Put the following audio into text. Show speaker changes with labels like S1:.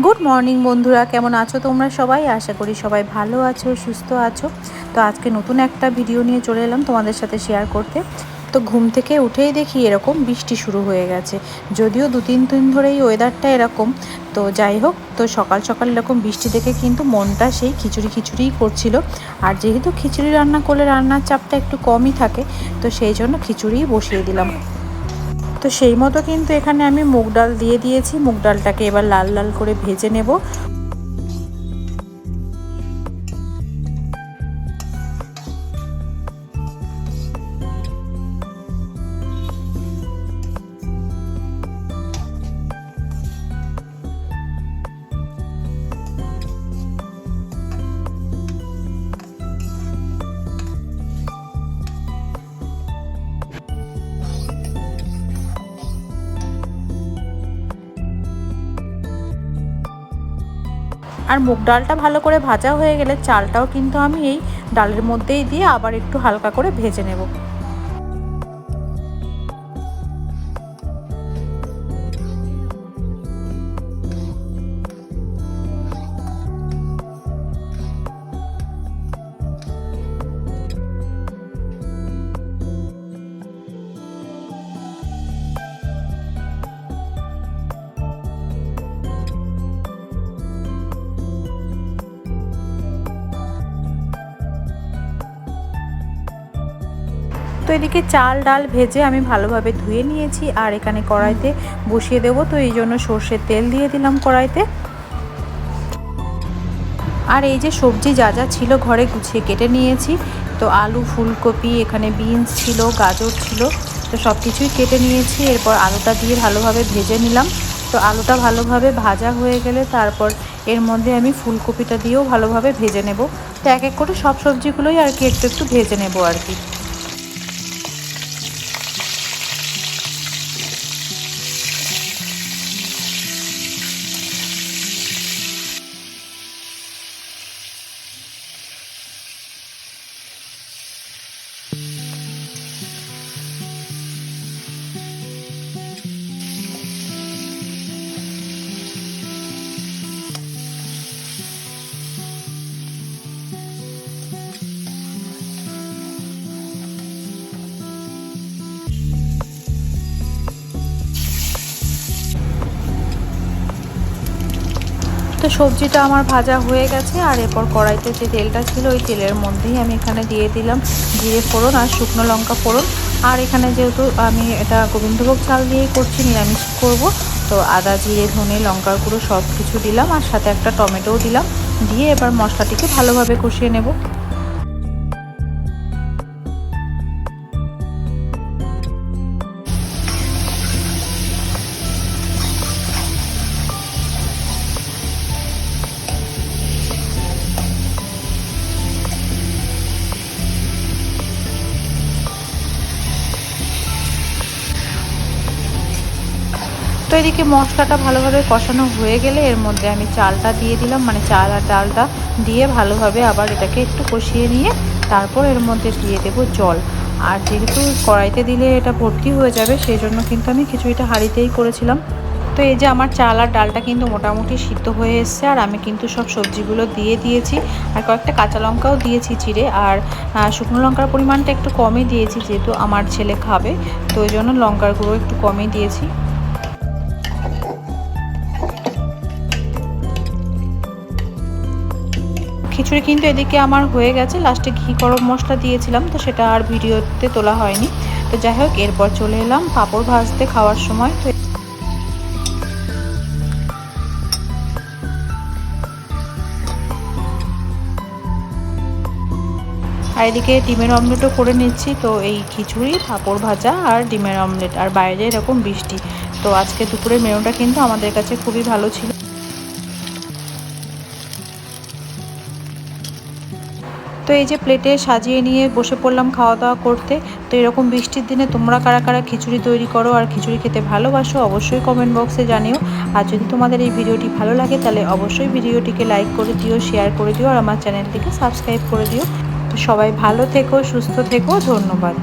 S1: Good morning বন্ধুরা। কেমন আছো তোমরা সবাই? আশা করি সবাই ভালো আছো, সুস্থ আছো। তো আজকে নতুন একটা ভিডিও নিয়ে চলে এলাম তোমাদের সাথে শেয়ার করতে। তো ঘুম থেকে উঠেই দেখি এরকম বৃষ্টি শুরু হয়ে গেছে। যদিও দু তিন দিন ধরেই ওয়েদারটা এরকম। তো যাই হোক, তো সকাল সকাল এরকম বৃষ্টি দেখে কিন্তু মনটা সেই খিচুড়ি খিচুড়িই করছিল। আর যেহেতু খিচুড়ি রান্না করলে রান্নার চাপটা একটু কমই থাকে, তো সেই জন্য খিচুড়িই বসিয়ে দিলাম। তো সেই মতো কিন্তু এখানে আমি মুগ ডাল দিয়ে দিয়েছি। মুগ ডালটাকে এবার লাল লাল করে ভেজে নেব। আর মুগ ডালটা ভালো করে ভাজা হয়ে গেলে চালটাও কিন্তু আমি এই ডালের মধ্যেই দিয়ে আবার একটু হালকা করে ভেজে নেব। এদিকে চাল, ডাল ভেজে আমি ভালোভাবে ধুয়ে নিয়েছি আর এখানে কড়াইতে বসিয়ে দেবো। তো এই জন্য সর্ষের তেল দিয়ে দিলাম কড়াইতে। আর এই যে সবজি যা যা ছিল ঘরে গুছিয়ে কেটে নিয়েছি। তো আলু, ফুলকপি, এখানে বিনস ছিল, গাজর ছিল, তো সব কিছুই কেটে নিয়েছি। এরপর আলুটা দিয়ে ভালোভাবে ভেজে নিলাম। তো আলুটা ভালোভাবে ভাজা হয়ে গেলে তারপর এর মধ্যে আমি ফুলকপিটা দিয়েও ভালোভাবে ভেজে নেব। তো এক এক করে সব সবজিগুলোই আর কি একটু একটু ভেজে নেব আর কি। তো সবজিটা আমার ভাজা হয়ে গেছে, আর এরপর কড়াইতে যে তেলটা ছিল, ওই তেলের মধ্যেই আমি এখানে দিয়ে দিলাম জিরে ফোড়ন আর শুকনো লঙ্কা ফোড়ন। আর এখানে যেহেতু আমি এটা গোবিন্দভোগ চাল দিয়েই করছি, নিরামিষ করব, তো আদা, জিরে, ধনে, লঙ্কার গুঁড়ো সব কিছু দিলাম, আর সাথে একটা টমেটোও দিলাম। দিয়ে এবার মশলাটিকে ভালোভাবে কষিয়ে নেব। তো এদিকে মশলাটা ভালোভাবে কষানো হয়ে গেলে এর মধ্যে আমি চালটা দিয়ে দিলাম মানে চাল আর ডালটা দিয়ে ভালোভাবে আবার এটাকে একটু কষিয়ে নিয়ে তারপর এর মধ্যে দিয়ে দেব জল। আর যেহেতু কড়াইতে দিলে এটা ভর্তি হয়ে যাবে সেই জন্য কিন্তু আমি খিচুড়িটা হাঁড়িতেই করেছিলাম। তো এই যে আমার চাল আর ডালটা কিন্তু মোটামুটি সিদ্ধ হয়ে এসছে, আর আমি কিন্তু সব সবজিগুলো দিয়ে দিয়েছি। আর কয়েকটা কাঁচা লঙ্কাও দিয়েছি চিড়ে, আর শুকনো লঙ্কার পরিমাণটা একটু কমই দিয়েছি, যেহেতু আমার ছেলে খাবে, তো ওই জন্য লঙ্কার গুঁড়ো একটু কমই দিয়েছি। খিচুড়ি কিন্তু এদিকে আমার হয়ে গেছে। লাস্টে ঘি, গরম মশলা দিয়েছিলাম, তো সেটা আর ভিডিওতে তোলা হয়নি। তো যাই হোক, এরপর চলে এলাম পাঁপড় ভাজতে খাওয়ার সময়। তো আর এদিকে ডিমের অমলেটও করে নিচ্ছি। তো এই খিচুড়ি, পাঁপড় ভাজা আর ডিমের অমলেট। আর বাইরে এরকম বৃষ্টি। তো আজকে দুপুরের মেনুটা কিন্তু আমাদের কাছে খুবই ভালো ছিল। তো এই যে প্লেটে সাজিয়ে নিয়ে বসে পড়লাম খাওয়া দাওয়া করতে, তো এরকম বৃষ্টির দিনে তোমরা কারা কারা খিচুড়ি তৈরি করো আর খিচুড়ি খেতে ভালোবাসো অবশ্যই কমেন্ট বক্সে জানিও। আর যদি তোমাদের এই ভিডিওটি ভালো লাগে তাহলে অবশ্যই ভিডিওটিকে লাইক করে দিও শেয়ার করে দিও আর আমার চ্যানেলটিকে সাবস্ক্রাইব করে দিও। তো সবাই ভালো থেকো, সুস্থ থেকো, ধন্যবাদ।